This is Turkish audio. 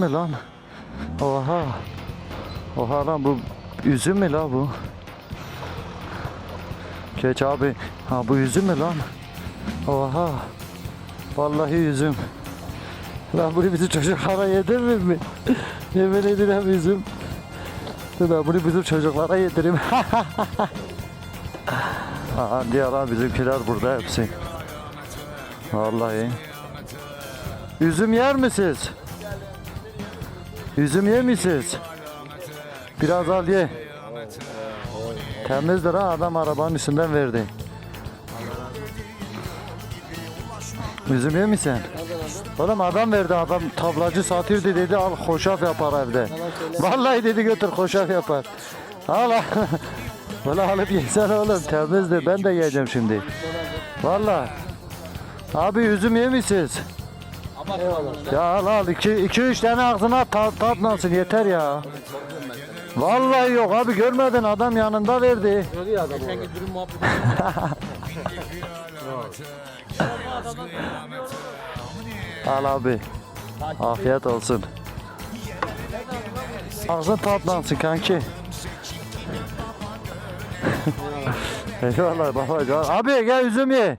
mi lan? Oha. Oha lan bu üzüm mü la bu? Geç abi. Ha bu üzüm mü lan? Oha. Vallahi üzüm. Lan bunu bizim çocuklara yedirmem mi? Yemin ederim üzüm. Ben bunu bizim çocuklara yedireyim. Aha diğer lan bizimkiler burada hepsi. Vallahi. Üzüm yer misiniz? Üzüm yemişsiniz. Biraz al ye. Temizdir ha adam arabanın üstünden verdi. Üzüm yemişsin. Oğlum adam verdi adam tablacı satıyordu dedi al hoşaf yapar evde. Vallahi dedi götür hoşaf yapar. Al al. Böyle alıp yesen oğlum temizdir ben de yiyeceğim şimdi. Vallahi. Abi üzüm yemişsiniz. Ya al al iki, iki üç tane ağzına tat, tatlansın yeter ya. Vallahi yok abi görmedin adam yanında verdi. Geçenki dürüm muhabbeti. Al abi. Afiyet olsun. Ağzın tatlansın kanki. Eyvallah babacığım. Abi gel üzüm ye.